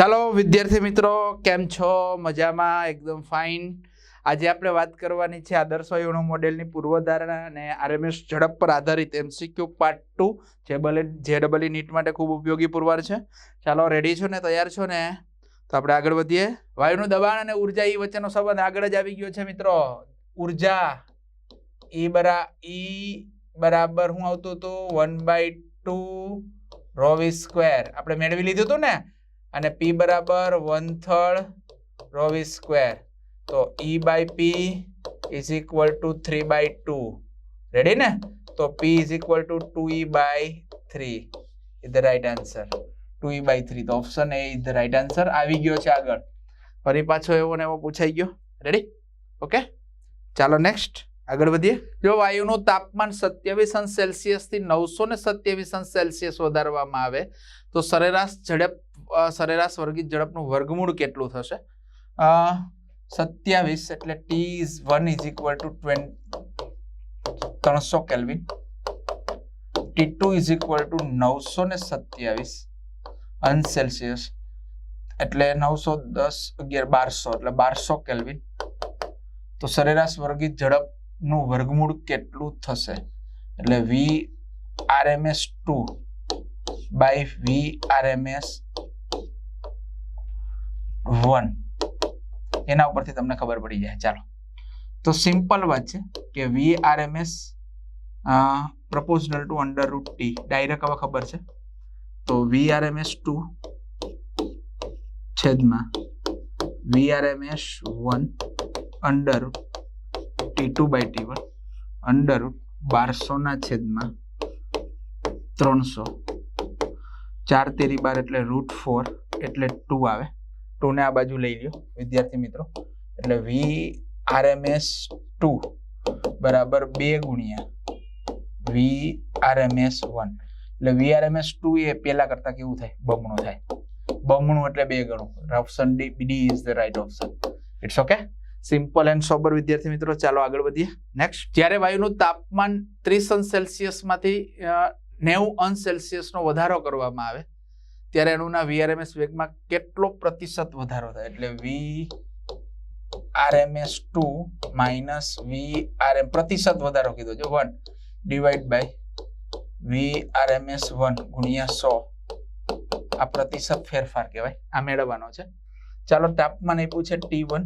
ચાલો, વિદ્યાર્થી મિત્રો, કેમ છો? મજામાં? એકદમ ફાઇન આજે આપણે વાત કરવાની છે આદર્શ વાયુનો મોડેલની પૂર્વધારણા અને આરએમએસ ઝડપ પર આધારિત એમસીક્યુ પાર્ટ ટુ. જે બલે, જે ડબલ નીટ માટે ખૂબ ઉપયોગી પુરવાર છે. ચાલો રેડી છો ને? તૈયાર છો ને? તો આપણે આગળ વધીએ. વાયુનું દબાણ અને ઊર્જા ઈ વચ્ચેનો સંબંધ આગળ જ આવી ગયો છે મિત્રો. ઊર્જા ઈ બરા, ઈ બરાબર હું આવતું હતું one by two rho V square. આપણે મેળવી લીધું હતું ને? અને પી બરાબર one third rho V square તો E by P is equal to three by two ready ને? તો P is equal to two E by three is the right answer two E by three તો option A is the right answer આવી ગયો છે આગળ. ફરી પાછો એવો ને એવો પૂછાઈ ગયો. રેડી ઓકે ચાલો નેક્સ્ટ આગળ વધીએ. જો વાયુનું તાપમાન સત્યાવીસ અંશ સેલ્સિયસથી નવસો ને સત્યાવીસ અંશ સેલ્સિયસ વધારવામાં આવે, તો સરેરાશ ઝડપ સરેરાશ વર્ગીત ઝડપનું વર્ગમૂળ કેટલું થશે? સત્યાવીસ એટલે T is one is equal to ત્રણસો kelvin. T two is equal to નવસો ને સત્યાવીસ. અંશ સેલ્સિયસ એટલે નવસો દસ અગિયાર બારસો, એટલે બારસો કેલ્વિન. તો સરેરાશ વર્ગીત ઝડપનું વર્ગમૂળ કેટલું થશે? એટલે V RMS two by V RMS one. એના ઉપરથી તમને ખબર પડી જાય. ચાલો. તો સિમ્પલ વાત છે કે V RMS proportional to under root T direct હવે ખબર છે. તો વી આરએમએસ ટુ છેદમાં V RMS one under T two by T one under બારસોના છેદમાં ત્રણસો. ચાર તેરી બાર એટલે રૂટ ફોર એટલે ટુ આવે. ટુ ને આ બાજુ લઈ લ્યો, વિદ્યાર્થી મિત્રો. એટલે વી આરએમએસ ટુ બરાબર બે ગુણ્યા વી આરએમએસ વન એટલે વી આરએમએસ ટુ એ પેલા કરતા કેવું થાય? બમણું થાય. બમણું એટલે બે ગણું. Option D D is the right option it's okay simple and sober વિદ્યાર્થી મિત્રો. ચાલો આગળ વધીએ. નેક્સ્ટ જ્યારે વાયુનું તાપમાન ત્રીસ અંશ સેલ્સિયસમાંથી નેવું અંશ સેલ્સિયસનો વધારો કરવામાં આવે ત્યારે એનુંના વીઆરએમએસ વેગમાં કેટલો પ્રતિશત વધારો થાય? એટલે V RMS two minus V RM પ્રતિશત વધારો કીધો. છે one divide by V RMS one ગુણ્યા સો, આ પ્રતિશત ફેરફાર કહેવાય. આ મેળવવાનો છે. ચાલો તાપમાન આપ્યું છે ટી વન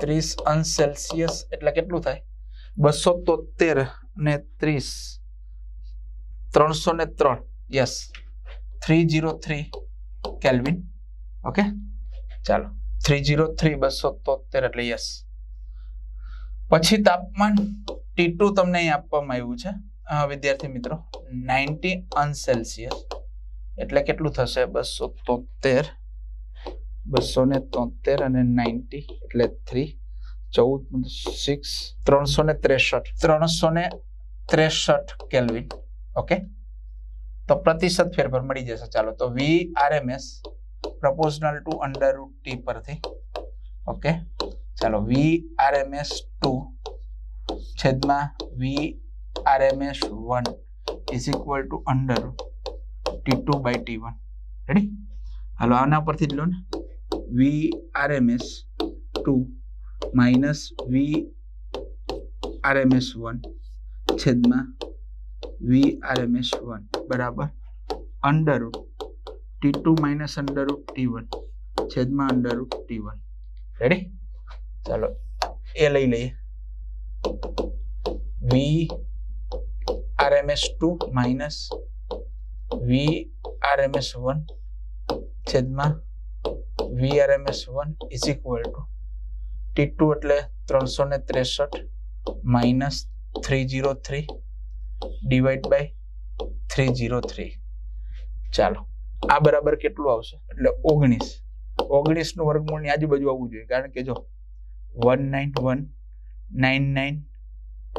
ત્રીસ અંશ સેલ્સિયસ, એટલે કેટલું થાય? બસો તોતેર ને ત્રીસ, ત્રણસો ને ત્રણ. Yes three zero three kelvin okay ચાલો. થ્રી જીરો થ્રી બસો તોતેર એટલે યસ પછી તાપમાન ટી ટુ તમને અહીં આપવામાં આવ્યું છે. વિદ્યાર્થી મિત્રો નાઇન્ટી અંશ સેલ્સિયસ એટલે કેટલું થશે? બસો તોતેર. બસો ને તોતેર અને નાઇન્ટી એટલે થ્રી ચૌદ સિક્સ ત્રણસો ને ત્રેસઠ. ત્રણસો ને ત્રેસઠ કેલ્વિન ઓકે તો પ્રતિશત ફેરફાર મળી જશે. ચાલો, તો V RMS proportional to under root T પરથી. ઓકે ચાલો વી આરએમએસ ટુ છેદમાં V RMS one is equal to under T two by T one ready હાલો, આના પરથી જ લો ને. V RMS two minus V RMS one છેદમાં V RMS one બરાબર? Under T two minus under T one છેદમાં under T one ready ચાલો, એ લઈ લઈએ. V RMS two minus V RMS one છેદમાં V RMS one is equal to T two એટલે ત્રણસો ને ત્રેસઠ minus three zero three divide by three zero three ચાલો. આ બરાબર કેટલું આવશે? એટલે ઓગણીસ. ઓગણીસનું વર્ગમૂળની આજુબાજુ આવવું જોઈએ. કારણ કે જો one nine one nine nine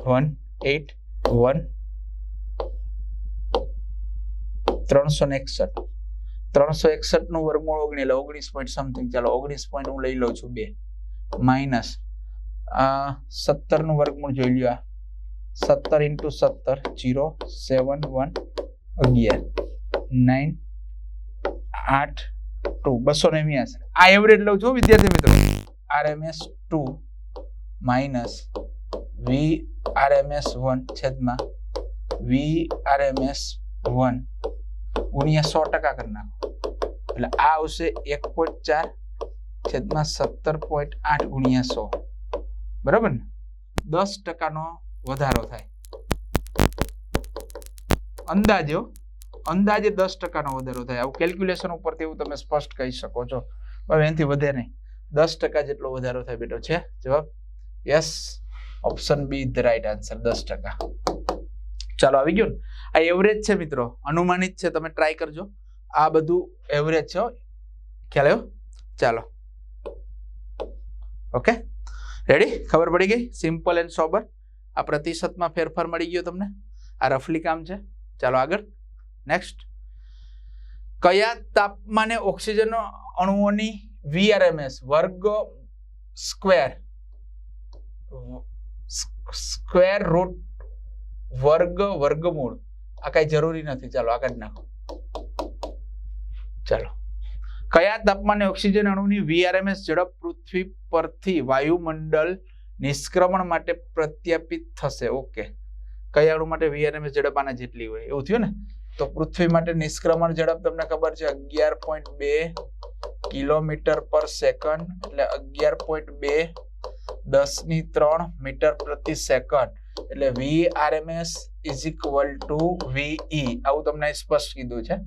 one eight one ત્રણસો ને એકસઠ. ત્રણસો એકસઠનું વર્ગમૂળ ઓગણીસ એટલે ઓગણીસ પોઈન્ટ સમથિંગ ચાલો, ઓગણીસ પોઈન્ટ હું લઈ લઉં છું બે. માઇનસ સત્તરનું વર્ગમૂળ જોઈ લ્યો આ. સત્તર ઇન્ટુ સત્તર જીરો સેવન વન અગિયાર નાઇન આઠ, ટુ, બસો ને વીસ. આ એવરેજ લઉં છું વિદ્યાર્થી મિત્રો. RMS two minus V RMS one છેદમાં વી આરએમએસ વન ગુણ્યા સો ટકા કરી નાખો. એટલે આ આવશે એક પોઈન્ટ ચાર છેદમાં સત્તર પોઈન્ટ આઠ ગુણ્યા સો. બરાબર ને? દસ ટકાનો વધારો થાય. અંદાજે અંદાજે દસ ટકાનો વધારો થાય. આવું કેલ્ક્યુલેશન ઉપરથી એવું તમે સ્પષ્ટ કહી શકો છો. હવે એનાથી વધે નહીં. દસ ટકા જેટલો વધારો થાય બેટો. છે? જવાબ? Yes option B the right answer દસ ટકા. ચાલો, આવી ગયું આ એવરેજ છે મિત્રો. અનુમાનિત છે. તમે ટ્રાય કરજો. આ બધું એવરેજ છે ખ્યાલ આવ્યો? ચાલો. ઓકે રેડી ખબર પડી ગઈ? સિમ્પલ એન્ડ સોબર આ પ્રતિશતમાં ફેરફાર મળી ગયો તમને. આ રફલી કામ છે. ચાલો આગળ. નેક્સ્ટ કયા તાપમાને ઓક્સિજન અણુઓની વીઆરએમએસ વર્ગ સ્ક્વેર? સ્ક્વેર રૂટ વર્ગ વર્ગમૂળ. આ કઈ જરૂરી નથી. ચાલો આગળ નાખો. ચાલો. કયા તાપમાને ઓક્સિજન અણુની વીઆરએમએસ ઝડપ પૃથ્વી પરથી વાયુમંડળ નિષ્ક્રમણ માટે પ્રત્યાપિત થશે? ઓકે. કયા અણુ માટે વીઆરએમએસ ઝડપ આના જેટલી હોય, એવું થયું ને? તો પૃથ્વી માટે નિષ્ક્રમણ ઝડપ, તમને ખબર છે, અગિયાર પોઈન્ટ બે કિલોમીટર પર સેકન્ડ, એટલે અગિયાર પોઈન્ટ બે દસની ત્રણ મીટર પ્રતિ સેકન્ડ. એટલે V RMS is equal to વીઈ આવું તમને સ્પષ્ટ કીધું છે.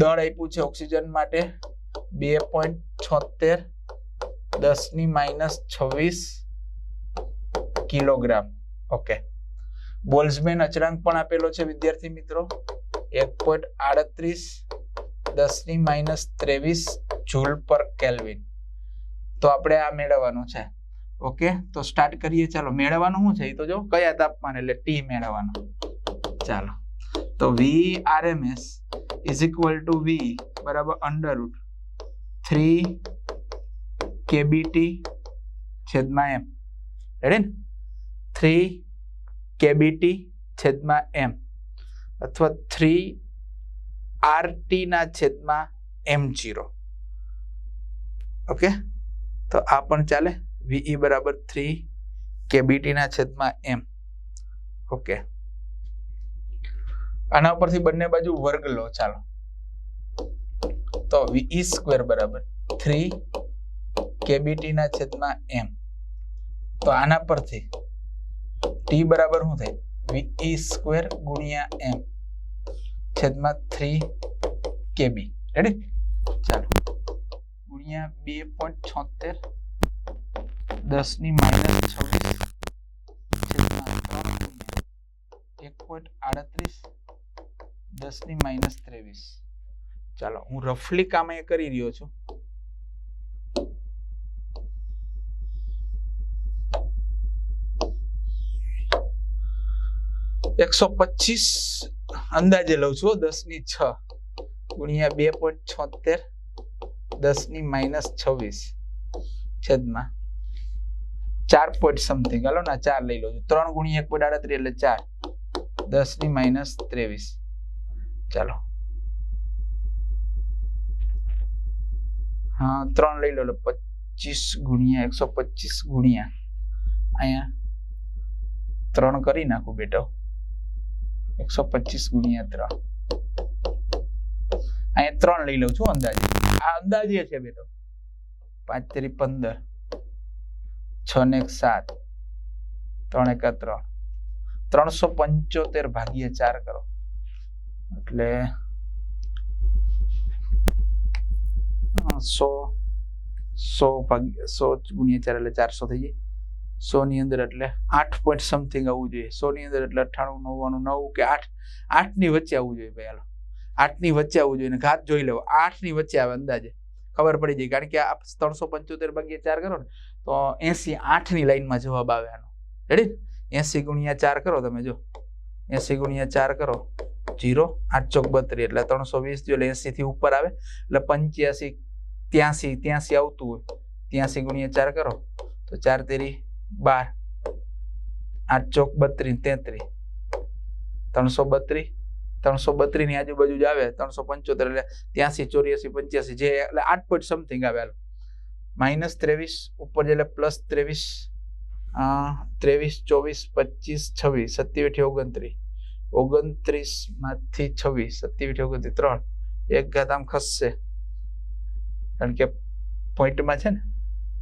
દળ આપ્યું છે ઓક્સિજન માટે, બે પોઈન્ટ છોતેર દસની માઇનસ છવ્વીસ કિલોગ્રામ. ઓકે. બોલ્ઝમેન અચળાંક પણ આપેલો છે, વિદ્યાર્થી મિત્રો. એક પોઈન્ટ આડત્રીસ દસની માઇનસ ત્રેવીસ જૂલ પર કેલ્વિન. તો આપણે આ મેળવવાનું છે. ઓકે? તો સ્ટાર્ટ કરીએ. ચાલો, મેળવવાનું શું છે? એ તો જો, કયા તાપમાન? એટલે ટી મેળવવાનું. ચાલો. તો V R M S is equal to V બરાબર અંડર થ્રી કેબીટી છેદમાં એમ રેડી ને? થ્રી કેબીટી છેદમાં એમ અથવા થ્રી આરટી ના છેદમાં એમ જીરો. ઓકે? તો આ પણ ચાલે. વીઈ બરાબર થ્રી કેબીટી ના છેદમાં એમ. ઓકે. આના ઉપરથી બંને બાજુ વર્ગ લો. ચાલો. તો વીઈ સ્ક્વેર બરાબર થ્રી કેબીટી ના છેદમાં એમ. તો આના પરથી ટી બરાબર શું થાય? વીઈ સ્ક્વેર ગુણ્યા એમ છેદમાં થ્રી કેબી રેડી ચાલો. ગુણ્યા બે પોઈન્ટ છોતેર, દસની માઇનસ છવ્વીસ એક પોઈન્ટ આડત્રીસ, દસની માઇનસ ત્રેવીસ. ચાલો, હું રફલી કામ એ કરી રહ્યો છું. એકસો પચીસ અંદાજે લઉં છું દસની છ ગુણ્યા બે પોઈન્ટ છોતેર દસની માઇનસ છવ્વીસ છેદમાં ચાર પોઈન્ટ સમથિંગ હાલો ના ચાર લઈ લઉં છું. ત્રણ ગુણ્યા એક પોઈન્ટ આડત્રીસ એટલે ચાર. દસની માઇનસ ત્રેવીસ. ચાલો. હા, ત્રણ લઈ લો પચીસ ગુણ્યા એકસો પચીસ ગુણ્યા. અહીંયા ત્રણ કરી નાખું બેટો. એકસો પચીસ ગુણ્યા ત્રણ. અહીંયા ત્રણ લઈ લઉં છું અંદાજે. આ અંદાજે છે બેટો પાંચ તેરી પંદર. છ ને એક સાત. ત્રણ એક ત્રણ. ત્રણસો પંચોતેર ભાગ્યા ચાર કરો. એટલે સો સો ભાગ્ય, સો ગુણ્યા ચાર એટલે ચારસો થઈ જાય. સો ની અંદર એટલે આઠ પોઈન્ટ સમથિંગ આવવું જોઈએ. સો ની અંદર એટલે અઠ્ઠાણું, નવ્વાણું, નવ કે આઠ? આઠની વચ્ચે આવવું જોઈએ ભાઈ, હાલો. આઠની વચ્ચે આવવું જોઈએ ઘાત જોઈ લેવો. આઠની વચ્ચે આવે અંદાજે. ખબર પડી જાય કારણ કે આ ત્રણસો પંચોતેર ભાગ્યા ચાર કરો ને, તો એસી આઠની લાઈનમાં જવાબ આવે આનો. રેડી એસી ગુણ્યા ચાર કરો તમે, જો. એસી ગુણ્યા ચાર કરો. જીરો, આઠ ચોક બત્રીસ. એટલે ત્રણસો વીસ જો એટલે એસી થી ઉપર આવે. એટલે પંચ્યાસી, ત્યાંસી ત્યાંસી આવતું હોય. ત્યાંસી ગુણ્યા ચાર કરો. તો ચાર તેરી બાર. આઠ ચોક બત્રીસ, તેત્રીસ. ત્રણસો બત્રીસ ત્રણસો બત્રીસની આજુબાજુ જ આવે, ત્રણસો પંચોતેર એટલે ત્યાંસી, ચોર્યાસી, પંચ્યાસી જે એટલે આઠ પોઈન્ટ સમથિંગ આવે માઇનસ ત્રેવીસ, ઉપર એટલે પ્લસ ત્રેવીસ ત્રેવીસ, ચોવીસ, પચીસ, છવ્વીસ સત્યાવીઠી ઓગણત્રીસ. ઓગણત્રીસમાંથી છવ્વીસ સત્યાવીઠી ઓગણત્રીસ, ત્રણ. એક ઘાત આમ ખસશે. કારણ કે પોઈન્ટમાં છે ને,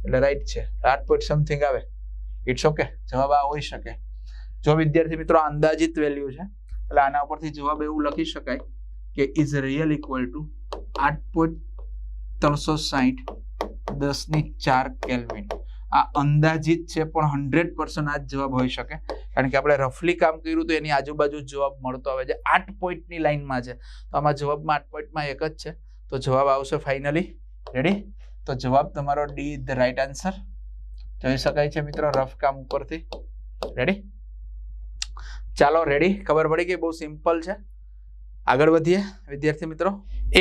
એટલે રાઈટ છે. આઠ પોઈન્ટ સમથિંગ આવે. ઇટ્સ ઓકે જવાબ આ હોઈ શકે. જો વિદ્યાર્થી મિત્રો અંદાજિત વેલ્યુ છે, એટલે આના ઉપરથી જવાબ એવું લખી શકાય કે ઇઝ રિયલ ઇક્વલ ટુ આઠ પોઈન્ટ ત્રણસો સાહીઠ દસની ચાર કેલ્વિન આ અંદાજિત છે પણ હંડ્રેડ પર્સન્ટ આ જ જવાબ હોઈ શકે. કારણ કે આપણે રફલી કામ કર્યું તો એની આજુબાજુ જવાબ મળતો આવે છે. આઠ પોઈન્ટની લાઈનમાં છે. તો આમાં જવાબમાં આઠ પોઈન્ટમાં એક જ છે. તો જવાબ આવશે ફાઇનલી રેડી તો જવાબ તમારો ડી ધ રાઈટ આન્સર જોઈ શકાય છે મિત્રો, રફ કામ ઉપરથી. રેડી ચાલો રેડી ખબર પડી ગઈ, બહુ સિમ્પલ છે. આગળ વધીએ, વિદ્યાર્થી મિત્રો.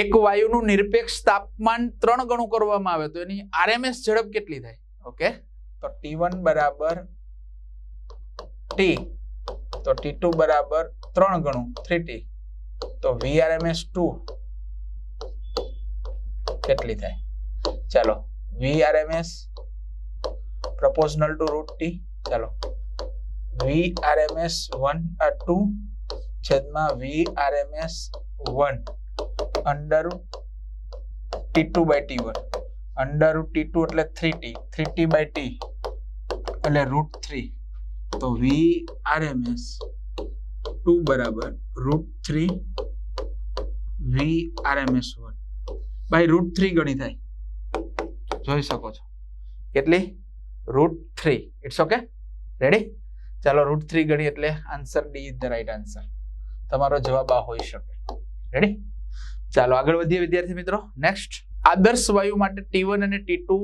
એક વાયુનું નિરપેક્ષ તાપમાન ત્રણ ગણું કરવામાં આવે, તો એની આરએમએસ ઝડપ કેટલી થાય? ઓકે તો ટી વન બરાબર ટી તો ટી ટુ બરાબર ત્રણ ગણું થ્રી ટી તો વીઆરએમએસ ટુ કેટલી થાય? ચાલો VRMS proportional to root t ચાલો VRMS 1 આ 2 છેદમાં VRMS 1 under T2 by T1 under T2 એટલે 3T 3T by T એટલે રૂટ 3 તો VRMS 2 બરાબર રૂટ 3 VRMS 1 બાય રૂટ 3 ગણી થાય જોઈ શકો છો કેટલી root three it's okay ready ચાલો રૂટ થ્રી ગણી એટલે answer D is the right answer તમારો જવાબ આ હોઈ શકે. રેડી ચાલો આગળ વધીએ વિદ્યાર્થી મિત્રો. નેક્સ્ટ આદર્શ વાયુ માટે ટી અને ટી ટુ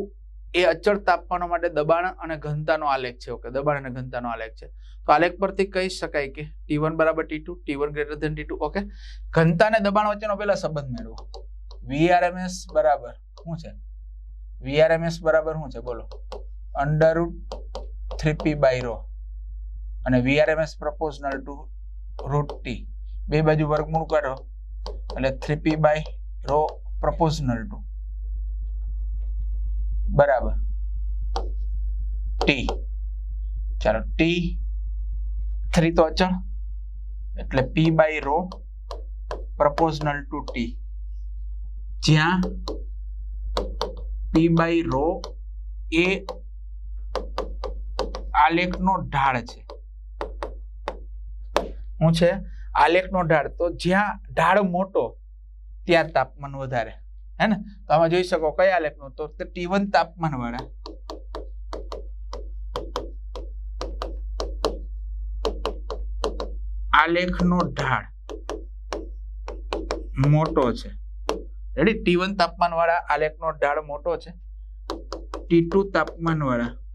એ અચળ તાપમાનો માટે દબાણ અને ઘનતાનો આલેખ છે. ઓકે દબાણ અને ઘનતાનો આલેખ છે. તો આલેખ પરથી કહી શકાય કે ટી વન બરાબર T two T one greater than T two okay ઘનતા અને દબાણ વચ્ચેનો પહેલા સંબંધ મેળવો. વીઆરએમએસ બરાબર શું છે? વીઆરએમએસ બરાબર શું છે? બોલો. Under root three P by rho અને V RMS proportional to root T બે બાજુ વર્ગમૂળ કરો એટલે three P by rho proportional to બરાબર. ટી ચાલો ટી થ્રી તો અચળ. એટલે P by rho proportional to T જ્યાં પી બાય રો એ આલેખનો ઢાળ છે. શું છે? આલેખનો ઢાળ. તો જ્યાં ઢાળ મોટો, ત્યાં તાપમાન વધારે. હે ને? તો આમાં જોઈ શકો કયા આલેખનો? તો ટી વન તાપમાન વાળા. આલેખનો ઢાળ મોટો છે. રેડી ટી વન તાપમાન વાળા આલેખનો ઢાળ મોટો છે. ટી ટુ તાપમાન વાળા.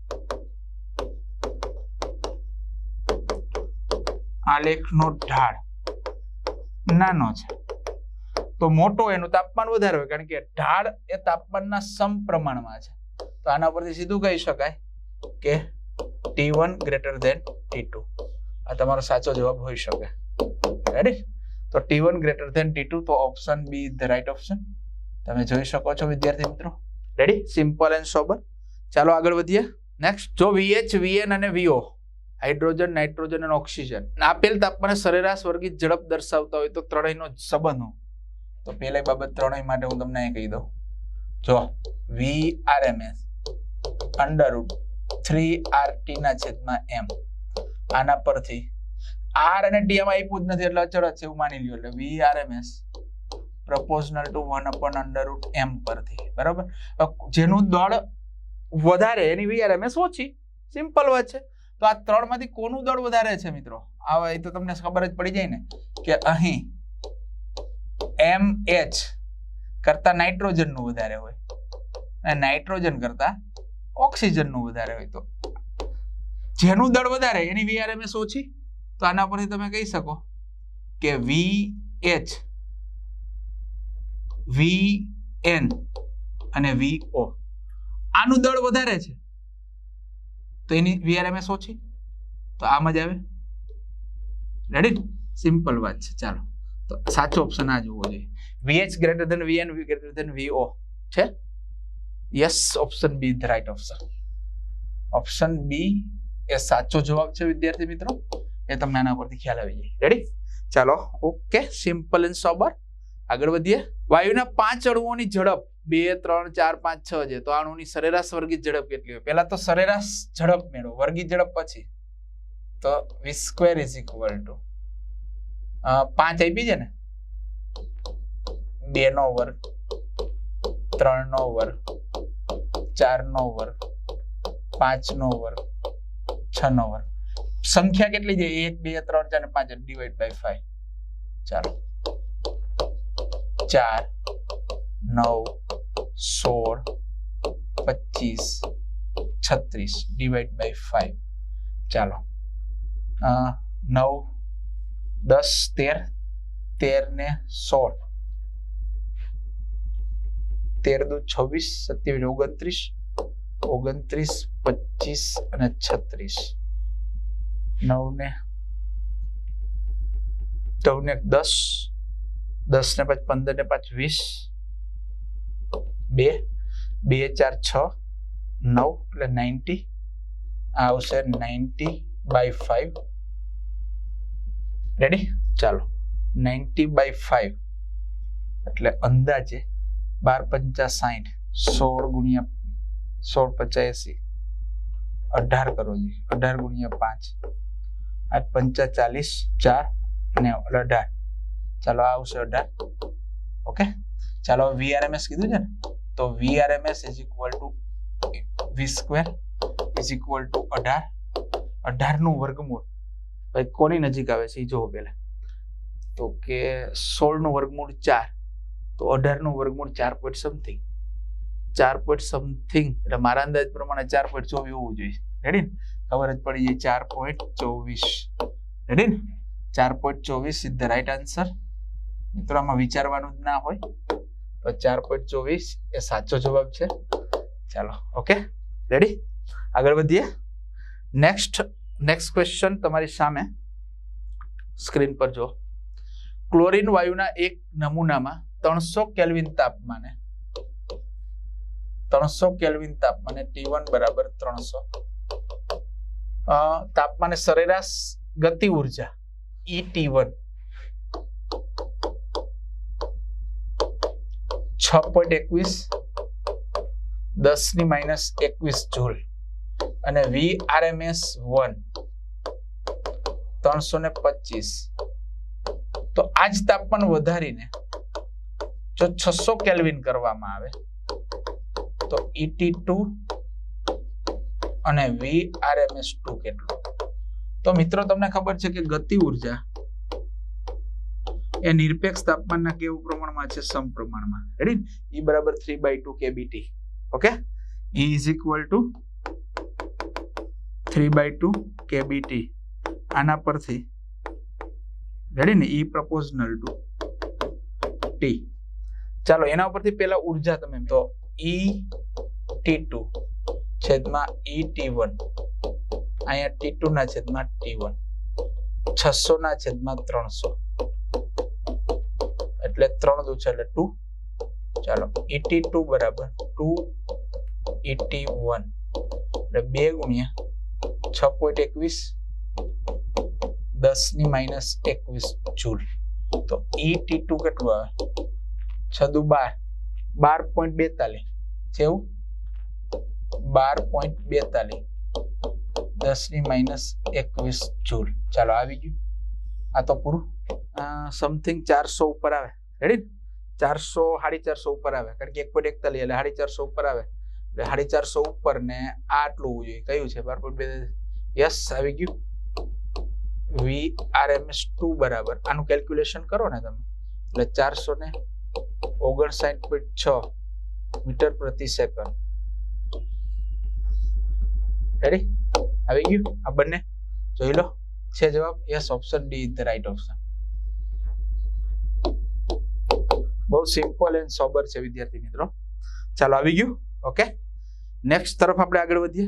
આલેખનો ઢાળ. નાનો છે. તો મોટો એનું તાપમાન વધારે હોય, કારણ કે ઢાળ એ તાપમાનના સમપ્રમાણમાં છે. તો આના પરથી સીધું કહી શકાય કે T one greater than T two. આ તમારો સાચો જવાબ હોઈ શકે. રેડી તો T one greater than T two, તો option B the right option. તમે જોઈ શકો છો, વિદ્યાર્થી મિત્રો. રેડી સિમ્પલ એન્ડ સોબર ચાલો આગળ વધીએ. નેક્સ્ટ જો વીએચ વીએન અને વીઓ હાઇડ્રોજન, નાઇટ્રોજન અને ઓક્સિજન. આપેલ તાપમાને સરેરાશ વર્ગીત ઝડપ દર્શાવતા હોય તો ત્રણેયનો સંબંધ હું તો પહેલી બાબત ત્રણેય માટે હું તમને કહી દઉં. જો V R M S under root three R T ના છેદમાં એમ આના પરથી આર અને ટી એમાં આપ્યું જ નથી, એટલે અચળ છે, એવું માની લ્યો. એટલે V R M S proportional to one upon under root M પરથી. બરાબર? જેનું દળ વધારે, એની વીઆરએમએસ ઓછી. સિમ્પલ વાત છે. તો આ ત્રણમાંથી કોનું દળ વધારે છે મિત્રો? આ તો તમને ખબર જ પડી જાય ને કે અહીં એમ એચ કરતા નાઇટ્રોજનનું વધારે હોય અને નાઇટ્રોજન કરતા ઓક્સિજનનું વધારે હોય. તો જેનું દળ વધારે, એની વીઆરએમએસ ઓછી? તો આના પરથી તમે કહી શકો કે વી એચ વી એન અને વી ઓ આનું દળ વધારે છે. તો એની વીઆરએમએસ ઓછી? તો આમ જ આવે? રેડી સિમ્પલ વાત છે. ચાલો. તો સાચો ઓપ્શન આ જોવો જોઈએ. V H greater than V N V greater than V O છે? Yes option B the right option option B એ સાચો જવાબ છે, વિદ્યાર્થી મિત્રો. એ તમને આના પરથી ખ્યાલ આવી જાય. રેડી ચાલો. ઓકે સિમ્પલ એન્ડ સોબર આગળ વધીએ. વાયુના પાંચ અણુઓની ઝડપ. બે, ત્રણ, ચાર, પાંચ, છ છે તો અણુની સરેરાશ વર્ગીત ઝડપ કેટલી હોય? પહેલા તો સરેરાશ ઝડપ મેળવો. વર્ગીત ઝડપ પછી તો V square is equal to પાંચ આપી છે ને? બે નો વર્ગ, ત્રણ નો વર્ગ, ચાર નો વર્ગ, પાંચ નો વર્ગ, છ નો વર્ગ. સંખ્યા કેટલી છે? એક, બે, ત્રણ, ચાર પાંચ ડિવાઈડ બાય ફાઈવ ચાલો. ચાર, નવ સોળ, પચીસ, છત્રીસ ડિવાઈડ બાય ફાઈવ ચાલો. નવ, દસ, તેર તેર ને સોળ. તેર દુ છવ્વીસ, સત્યાવીસ, ઓગણત્રીસ ઓગણત્રીસ, પચીસ અને છત્રીસ. નવ ને નવ ને દસ દસ ને પાંચ, પંદર ને પાંચ, વીસ બે બે, ચાર, છ, નવ એટલે નાઇન્ટી આ આવશે નાઇન્ટી બાય ફાઈવ રેડી ચાલો. નાઇન્ટી બાય ફાઈવ એટલે અંદાજે બાર પંચા સાઠ સોળ ગુણ્યા, સોળ પચાસી અઢાર કરો જી. અઢાર ગુણ્યા પાંચ. આઠ પંચા ચાલીસ, ચાર અને અઢાર. ચાલો, આ આવશે અઢાર. ઓકે ચાલો વીઆરએમએસ કીધું છે ને? તો V RMS is equal to V square is equal to અઢાર. અઢારનું વર્ગમૂળ. ભાઈ, કોની નજીક આવે છે? એ જોવો પહેલાં. તો કે સોળનું વર્ગમૂળ ચાર. તો અઢારનું વર્ગમૂળ ચાર પોઈન્ટ સમથિંગ ચાર પોઈન્ટ સમથિંગ એટલે મારા અંદાજ પ્રમાણે ચાર પોઈન્ટ ચોવીસ હોવું જોઈએ. રેડી ને ખબર જ પડી જાય ચાર પોઈન્ટ ચોવીસ. રેડી ને ચાર પોઈન્ટ ચોવીસ ઇઝ ધ રાઈટ આન્સર મિત્રો, આમાં વિચારવાનું જ ના હોય. તો ચાર પોઈન્ટ ચોવીસ એ સાચો જવાબ છે. ચાલો ઓકે રેડી આગળ વધીએ. નેક્સ્ટ નેક્સ્ટ ક્વેશ્ચન તમારી સામે. સ્ક્રીન પર જો ક્લોરીન વાયુના એક નમૂનામાં ત્રણસો કેલ્વિન તાપમાને, ત્રણસો કેલ્વિન તાપમાને ટી વન બરાબર ત્રણસો. તાપમાને સરેરાશ ગતિ ઊર્જા ઈ ટી વન છ પોઈન્ટ એકવીસ દસની માઇનસ એકવીસ જૂલ અને V R M S one ત્રણસો ને પચીસ. તો આ જ તાપમાન વધારીને જો છસો કેલ્વિન કરવામાં આવે, તો ઇટી ટુ અને V R M S two કેટલું? તો મિત્રો, તમને ખબર છે કે ગતિ ઊર્જા એ નિરપેક્ષ તાપમાનના કેવું પ્રમાણમાં છે? સમપ્રમાણમાં. રેડી ઈ બરાબર 3 by 2 KBT okay E is equal to 3 by 2 KBT આના પરથી રેડી ને? ઈ પ્રપોઝનલ ટુ ટી ચાલો, એના ઉપરથી પેલા ઊર્જા તમે તો ઈ ટી ટુ છેદમાં ઈ ટી વન અહીંયા ટી ટુ ના છેદમાં ટી વન છસો ના છેદમાં ત્રણસો. એટલે ત્રણ દુ છે એટલે ટુ. ચાલો ઈટી ટુ બરાબર, ટુ એટી વન. એટલે બે ગુણ્યા છ પોઈન્ટ એકવીસ, દસની માઇનસ એકવીસ જૂલ. તો ઈટી ટુ કેટલું આવે? છદુ બાર બાર પોઈન્ટ બેતાલીસ. જેવું? બાર પોઈન્ટ બેતાલીસ, દસની માઇનસ એકવીસ જૂલ. ચાલો, આવી ગયું. આ તો પૂરું. સમથિંગ ચારસો ઉપર આવે. રેડી ચારસો, સાડી ચારસો ઉપર આવે. કારણ કે એક પોઈન્ટ એકતાલીસ એટલે સાડી ચારસો ઉપર આવે. એટલે સાડી ચારસો ઉપર ને આટલું હોવું જોઈએ. કયું છે? બાર પોઈન્ટ બે. યસ આવી ગયું. V R M S two બરાબર. આનું કેલ્ક્યુલેશન કરો ને તમે. એટલે ચારસો ને ઓગણસાઠ પોઈન્ટ છ મીટર પ્રતિ સેકન્ડ. રેડી આવી ગયું? આ બંને? જોઈ લો. છે જવાબ? Yes option D is the right option બહુ સિમ્પલ એન્ડ સોબર છે, વિદ્યાર્થી મિત્રો. ચાલો આવી ગયું. ઓકે નેક્સ્ટ તરફ આપણે આગળ વધીએ.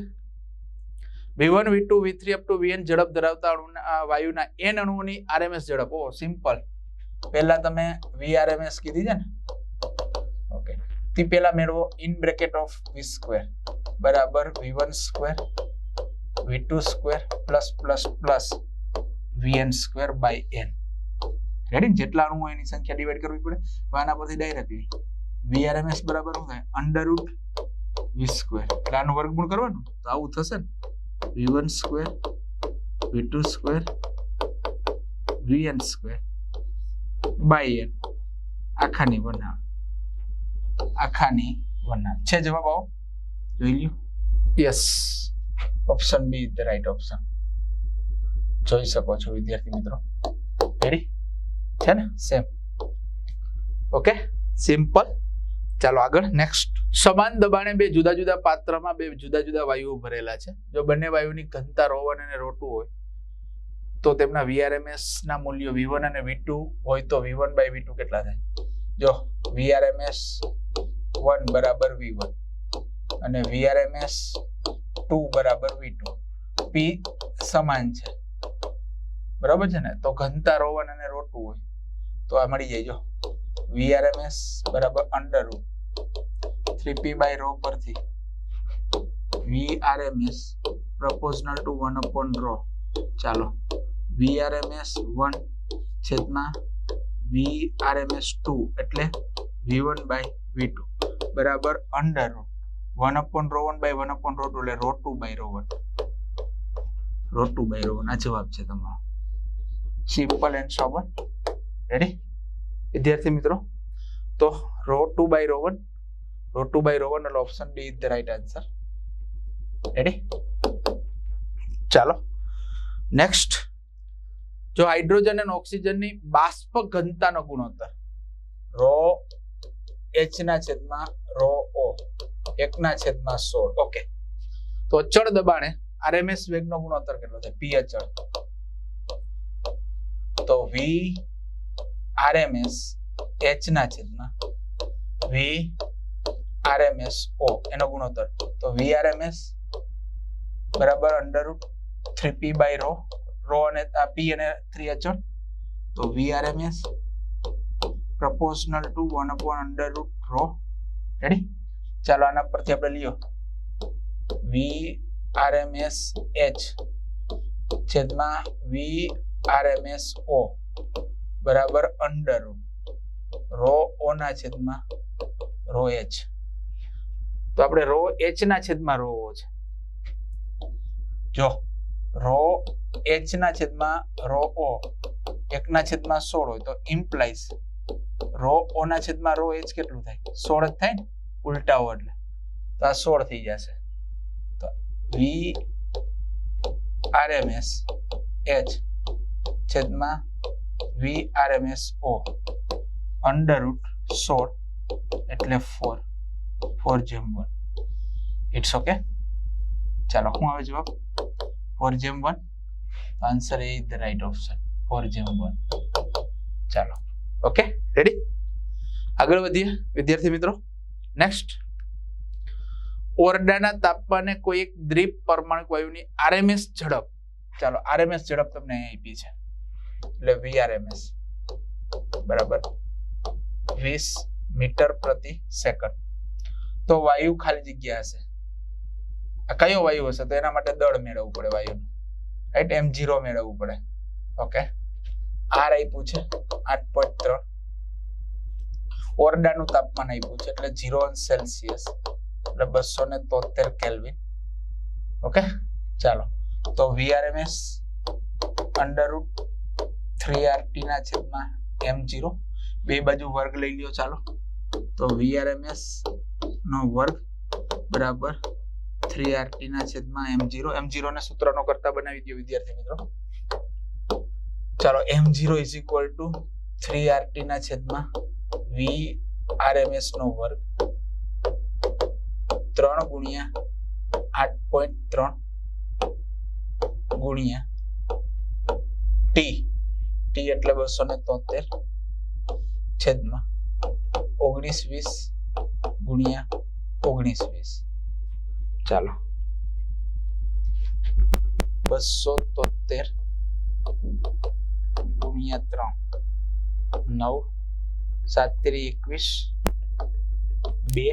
V one V two V three up to V N ઝડપ ધરાવતા અણુના, આ વાયુના એન અણુઓની આરએમએસ ઝડપ. ઓ સિમ્પલ પહેલા તમે વીઆરએમએસ કીધી છે ને? ઓકે તે પહેલા મેળવો in bracket of V square બરાબર V one square V two square plus plus plus V N square by N ready જેટલા અણુ હોય એની સંખ્યા ડિવાઈડ કરવી પડે. હવે આના પરથી ડાયરેક્ટલી વીઆરએમએસ બરાબર શું થાય? અંડર રૂટ વી સ્ક્વેર એટલે આનું વર્ગમૂળ કરવાનું? તો આવું થશે ને. V one square V two square V N square by N આખાની બનાવ આખાની બનાવ છે જવાબ આવો. જોઈ લ્યો. Yes option B the right option જોઈ શકો છો વિદ્યાર્થી મિત્રો. રેડી છે ને? સેમ ઓકે સિમ્પલ ચાલો આગળ નેક્સ્ટ સમાન દબાણે બે જુદા જુદા પાત્રમાં બે જુદા જુદા વાયુઓ ભરેલા છે. જો બંને વાયુની ઘનતા રોવન અને રોટું હોય, તો તેમના વીઆરએમએસ ના મૂલ્યો વીવન અને વી હોય તો વી બાય વી કેટલા થાય? જો વીઆરએમએસ વન બરાબર વી અને વીઆરએમએસ ટુ બરાબર વી ટુ. પી સમાન છે. બરાબર છે ને? તો ઘનતા રોવન અને રોટુ હોય. તો આ મળી જાય જો. વીઆરએમએસ બરાબર under root three by rho પરથી V RMS proportional to one upon rho ચાલો. વીઆરએમએસ વન છેદમાં વીઆરએમએસ ટુ એટલે V one by V two બરાબર under root one upon rho one by one upon rho two એટલે rho two by rho one rho two by rho one આ જવાબ છે તમારો. Simple and sober ready વિદ્યાર્થી મિત્રો, તો rho two by rho one rho two by rho one એટલે option D is the right answer ready ચાલો. Next જો હાઇડ્રોજન અને ઓક્સિજનની બાષ્પ ઘનતાનો ગુણોત્તર રો એચ ના છેદમાં રો ઓ એક ના છેદમાં સોળ. ઓકે તો અચળ દબાણે આરએમએસ વેગનો ગુણોત્તર કેટલો થાય? પી અચળ તો વી આરએમએસ એચ ના છેદમાં વી આરએમએસ ઓ એનો ગુણોત્તર. તો વી આરએમએસ બરાબર under root three P by rho rho અને પી અને થ્રી અચળ. તો V RMS proportional to one upon under root rho ready ચાલો આના પરથી આપણે લ્યો. વી આરએમએસ એચ છેદમાં વી આરએમએસ ઓ બરાબર અંડર રો, ઓ ના છેદમાં રો એચ તો આપણે રો એચ ના છેદમાં રો ઓ છે. જો, રો એચ ના છેદમાં રો ઓ, એક ના છેદમાં સોળ હોય તો ઇમ્પ્લાઇઝ રો ઓ ના છેદમાં રો એચ કેટલું થાય? સોળ જ થાય ને? ઉલટાઓ એટલે. તો આ સોળ થઈ જશે. તો વી આરએમએસ એચ છેદમાં V S O under root સોળ એટલે ફોર ફોર જેમ વન ઇટ્સ ઓકે ચાલો હું આવે જવાબ? ફોર જેમ one answer A the right option four જેમ વન ચાલો ઓકે રેડી આગળ વધીએ, વિદ્યાર્થી મિત્રો. નેક્સ્ટ ઓરડાના તાપમાને કોઈ એક દ્વીપ પરમાણુ વાયુની આરએમએસ ઝડપ. ચાલો આરએમએસ ઝડપ તમને આપી છે. એટલે વીઆરએમએસ બરાબર. વીસ મીટર પ્રતિ સેકન્ડ. તો વાયુ ખાલી જગ્યા હશે. કયો વાયુ હશે? તો એના માટે દળ મેળવવું પડે વાયુનું. રાઈટ એમ ઝીરો મેળવવું પડે. ઓકે આર આપ્યું છે આઠ પોઈન્ટ ત્રણ. ઓરડાનું તાપમાન આપ્યું છે એટલે જીરો સેલ્સિયસ એટલે બસો ને તોતેર કેલ્વિન ઓકે ચાલો. તો V RMS under root three R ના છેદમાં એમ બે બાજુ વર્ગ લઈ લ્યો ચાલો. તો વીઆરએમએસ નો વર્ગ બરાબર થ્રી આર ના છેદમાં એમ જીરો એમ જીરો ને સૂત્રનો કરતા બનાવી દો વિદ્યાર્થી મિત્રો. ચાલો, M zero is equal to three R T ના છેદમાં વી આરએમએસ નો વર્ગ ત્રણ ગુણ્યા આઠ પોઈન્ટ ત્રણ ગુણ્યા ટી. ટી એટલે બસો ને તોતેર. છેદમાં ઓગણીસ વીસ ગુણ્યા ઓગણીસ વીસ. ચાલો. બસો તોતેર ગુણ્યા ત્રણ. નવ. સાત તેરી એકવીસ. બે.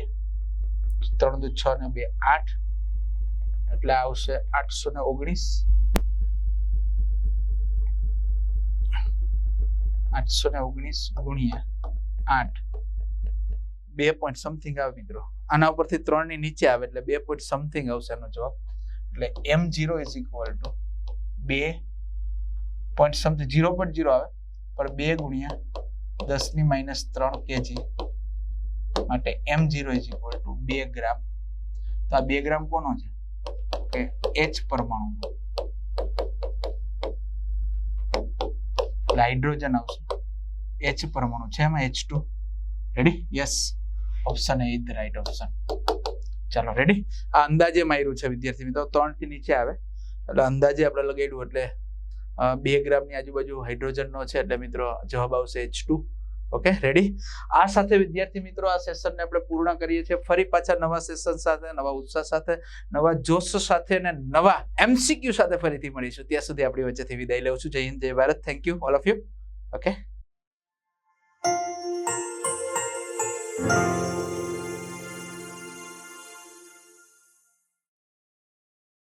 ત્રણ દુ છ ને બે. આઠ. એટલે આવશે આઠસો ને ઓગણીસ. આઠસો ને ઓગણીસ ગુણ્યા આઠ. બે પોઈન્ટ સમથિંગ આવે મિત્રો. આના ઉપરથી ત્રણની નીચે આવે એટલે બે પોઈન્ટ સમથિંગ આવશે એનો જવાબ. એટલે M zero is equal to બે point something zero point zero આવે. પણ બે ગુણ્યા દસની માઇનસ ત્રણ કેજી માટે M zero is equal to બે ગ્રામ તો આ બે ગ્રામ કોનો છે? કે એચ પરમાણુ એટલે હાઇડ્રોજન આવશે. એચ પરમાણુ છે એમાં H two ready yes option A is right option ચાલો રેડી આ અંદાજે માર્યું છે, વિદ્યાર્થી મિત્રો. ત્રણથી નીચે આવે. એટલે અંદાજે આપણે લગાડ્યું, એટલે બે ગ્રામની આજુબાજુ હાઇડ્રોજનનો છે, એટલે મિત્રો જવાબ આવશે એચ ટુ ઓકે રેડી આ સાથે વિદ્યાર્થી મિત્રો આ સેશનને આપણે પૂર્ણ કરીએ છીએ. ફરી પાછા નવા સેશન સાથે, નવા ઉત્સાહ સાથે, નવા જોશ સાથે અને નવા એમસીક્યુ સાથે ફરીથી મળીશું. ત્યાં સુધી આપણી વચ્ચેથી વિદાય લઉં છું. જય હિન્દ, જય Bharat. Thank you all of you okay